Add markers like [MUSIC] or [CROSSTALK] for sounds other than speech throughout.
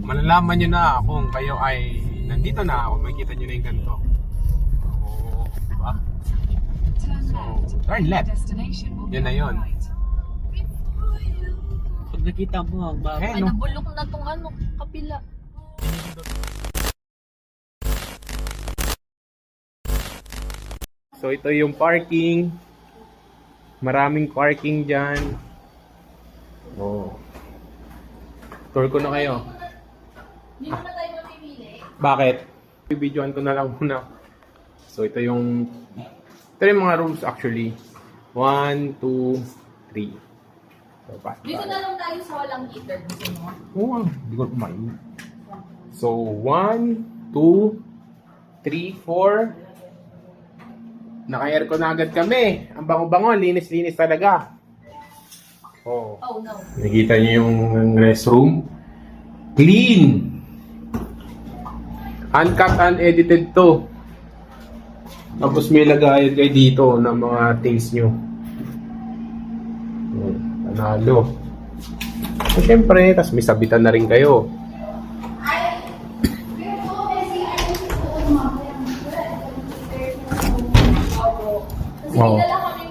malalaman nyo na kung kayo ay nandito na ako. Makikita nyo na yung ganito. Oo, di ba? So, turn left. Yun na yun. Pag nakita mo, ang baba. Eh, Ay, no. nabulok na tong ano, kapila. So ito yung parking. Maraming parking dyan. Oh. Tour ko na kayo. Hindi mo na tayo mamimili. Bakit? Bibidyoan ko na lang muna. So ito yung ito yung mga rooms actually. 1, 2, 3. So, pa, Dito na lang tayo sa walang heater. Gusto mo? Oo, oh, hindi ko kumain. So, 1, 2, 3, 4. Naka-aircon na agad kami. Ang bango-bango, linis-linis talaga. Oh. Oh, no. Nakita niyo yung restroom? Clean! Uncut, unedited to. Tapos may lagayan kayo dito ng mga things nyo. Panalo. So, syempre, tapos may sabitan na rin kayo. Oh.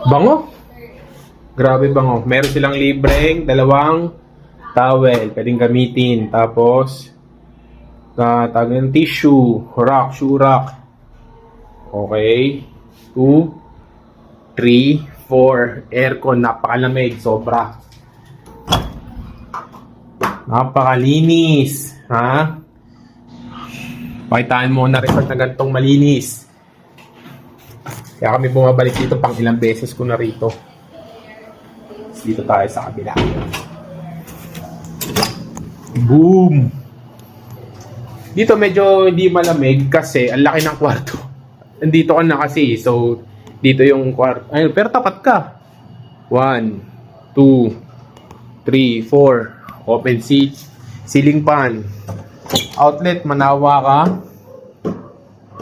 Bango? Grabe bango. Meron silang libreng dalawang towel. Pwedeng gamitin. Tapos, na tawag ng tissue, rock, shoe rock. Okay. 2, 3, 4. Aircon. Napakalamig. Sobra. Napakalinis. Ha? Pakitaan mo na resort na ganitong malinis. Kaya kami bumabalik dito pang ilang beses ko na rito. Dito tayo sa kabila. Boom! Dito medyo hindi malamig kasi ang laki ng kwarto. [LAUGHS] Nandito ka na kasi. So, dito yung kwarto. Ayun, pero tapat ka. 1, 2, 3, 4. Open seat. Ceiling fan. Outlet, manawa ka.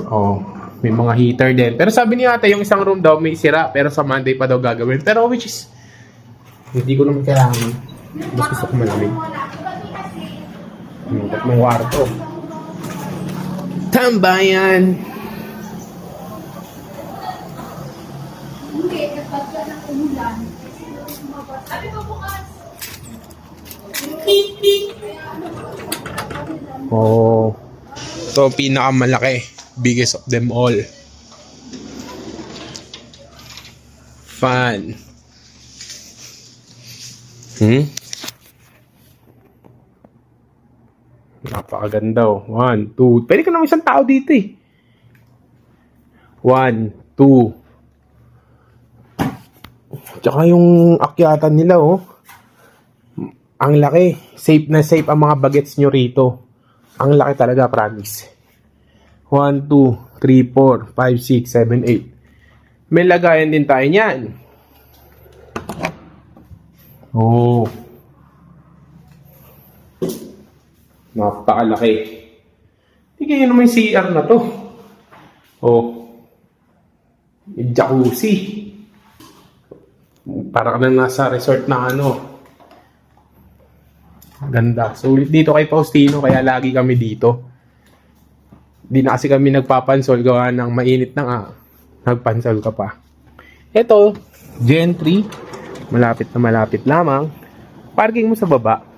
Oh, may mga heater din. Pero sabi ni ate, yung isang room daw may sira. Pero sa Monday pa daw gagawin. Pero which is, hindi ko naman kailangan. Mas gusto ko malamig. Hmm, at may kwarto. Tambayan! Oh. So, pinakamalaki. Biggest of them all. Fan. Hmm? Napakaganda oh. One, two. Pwede ka naman isang tao dito eh. One, two. Tsaka yung akyatan nila oh. Ang laki. Safe na safe ang mga bagets nyo rito. Ang laki talaga, promise. 1, 2, 3, 4, 5, 6, 7, 8. May lagayan din tayo niyan. Oh. Napakalaki. Tingnan nyo naman yung CR na to. Oh. May jacuzzi. Para ka na nasa resort na ano. Ganda. So, dito kay Faustino, kaya lagi kami dito. Di na kasi kami nagpapansol gawa ng mainit na nga. Nagpansol ka pa. Ito, Gen 3. Malapit na malapit lamang. Parking mo sa baba.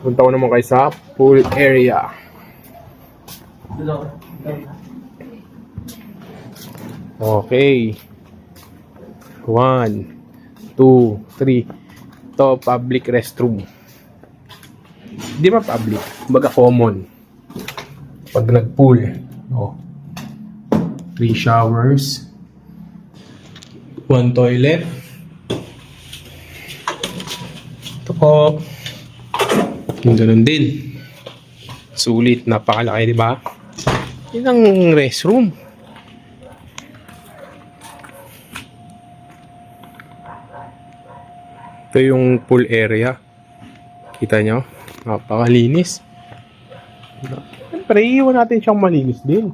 Punta ko naman kayo sa pool area. Okay. One, two, three. Ito, public restroom. Hindi ba public? Baga common. Pag nag-pool. Oh. Three showers. One toilet. Ito po. Yung ganun din. Sulit. Napakalaki, di ba? Yan ang restroom. Ito yung pool area. Kita nyo? Napakalinis. Siyempre, iiwan natin siyang malinis din.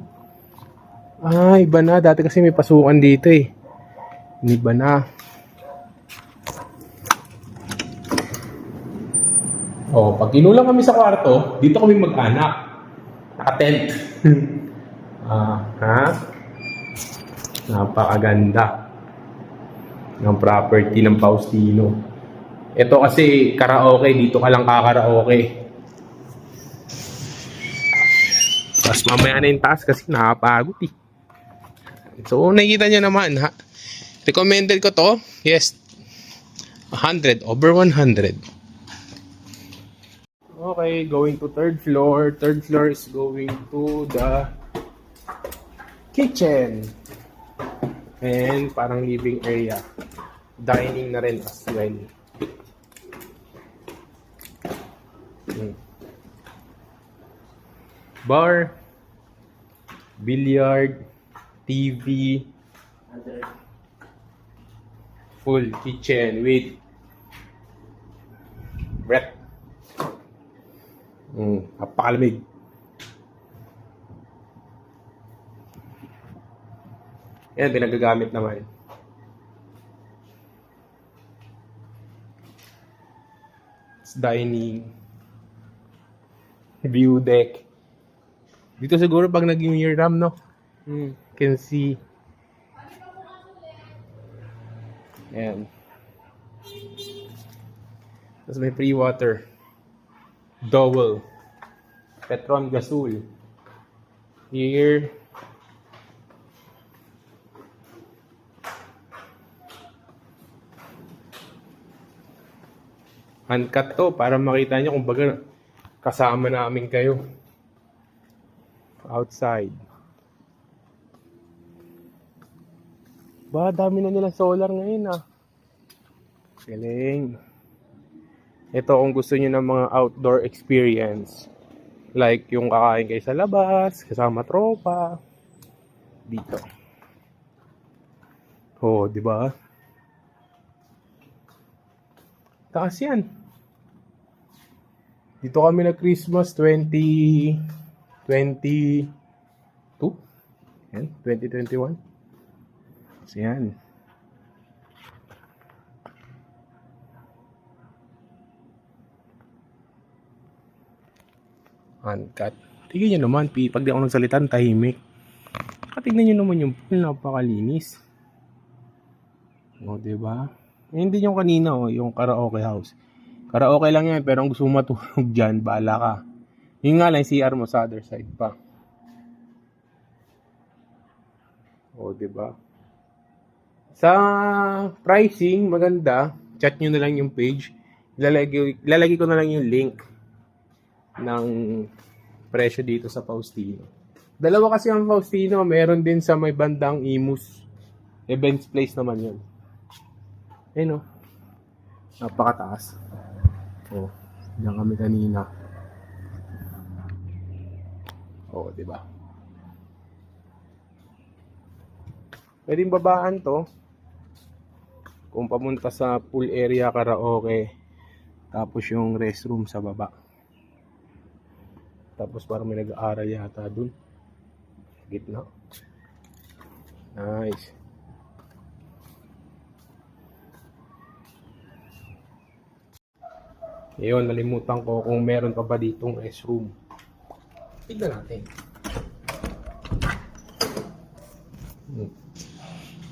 Ah, iba na. Dati kasi may pasukan dito eh. Iba na. Oh, pag kinulang kami sa kwarto, dito kami mag-anak. Naka-tent. ah, ha? Napakaganda ng property ng Faustino. Ito kasi karaoke, dito ka lang kakaraoke. Tapos mamaya na yung taas kasi nakapagod eh. So, nakikita nyo naman ha. Recommended ko to. Yes. 100 over 100. Okay, going to third floor. Third floor is going to the kitchen. And parang living area. Dining na rin as well. Hmm. Bar, billiard, TV, full kitchen with rep. Mm, napakalamig. Yan, pinagagamit naman. It's dining. View deck. Dito siguro pag naging year ram, no? Hmm, can see. Yan. Tapos may free water. Dowel. Petron Gasol. Here. Uncut to para makita nyo kung baga kasama namin kayo. Outside. Ba, dami na nila solar ngayon ah. Galing. Ito kung gusto niyo ng mga outdoor experience. Like yung kakain kayo sa labas, kasama tropa. Dito. Oh, di ba? Taas yan. Dito kami na Christmas 20 22 yan 2021 so yan uncut tignan nyo naman pag di ako nagsalita tahimik katignan nyo naman yung pool napakalinis o diba eh, hindi yung kanina oh, yung karaoke house karaoke lang yan pero ang gusto mo matulog dyan bahala ka yun nga lang, CR mo sa other side pa. O, di ba? Sa pricing, maganda. Chat nyo na lang yung page. Lalagay, lalagay ko na lang yung link ng presyo dito sa Faustino. Dalawa kasi ang Faustino, meron din sa may bandang Imus. Events place naman yun. Ayun o. Napakataas. O, diyan kami kanina. Oo, di ba? Pwedeng babaan to. Kung pamunta sa pool area karaoke, tapos yung restroom sa baba. Tapos parang may nag-aaral yata dun. Gitna. Nice. Ngayon, nalimutan ko kung meron pa ba ditong restroom. Tignan natin. Hmm.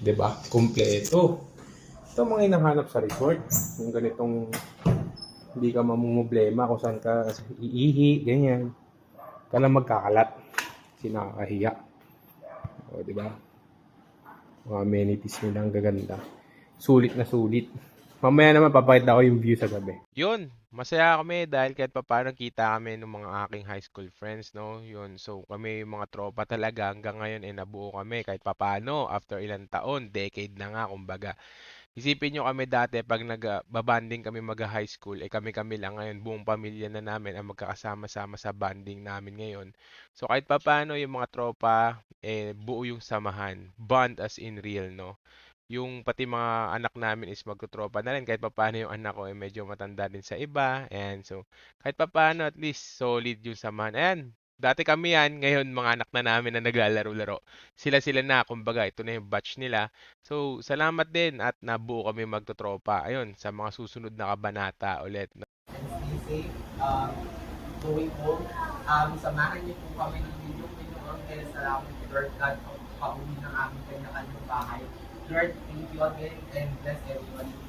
'Di ba? Kompleto. Ito mga hinahanap sa resort. Yung ganitong hindi ka mamumblema kung saan ka iihi, ganyan. Ka na magkakalat. Sinakahiya. O, di ba? Mga amenities nila ang gaganda. Sulit na sulit. Mamaya naman papakita ko yung view sa gabi. Yun, masaya kami dahil kahit papaano kita kami ng mga aking high school friends, no? Yun, so kami yung mga tropa talaga hanggang ngayon eh nabuo kami kahit papaano after ilang taon, decade na nga kumbaga. Isipin nyo kami dati pag nagbabanding kami mag-high school, eh kami-kami lang ngayon, buong pamilya na namin ang magkakasama-sama sa banding namin ngayon. So kahit papaano yung mga tropa, eh buo yung samahan. Bond as in real, no? Yung pati mga anak namin is magtutropa na rin kahit papaano yung anak ko eh medyo matanda din sa iba. And so kahit papaano at least solid yung samahan. Ayan, dati kami yan, ngayon mga anak na namin na naglalaro-laro. Sila-sila na, kumbaga, ito na yung batch nila. So, salamat din at nabuo kami magtutropa. Ayun, sa mga susunod na kabanata ulit. safe um, going home. Um, samahan niyo po kami ng inyong dahil salamat to Lord God pauwi ng aming kanya-kanyang bahay. Lord, thank you again and bless everyone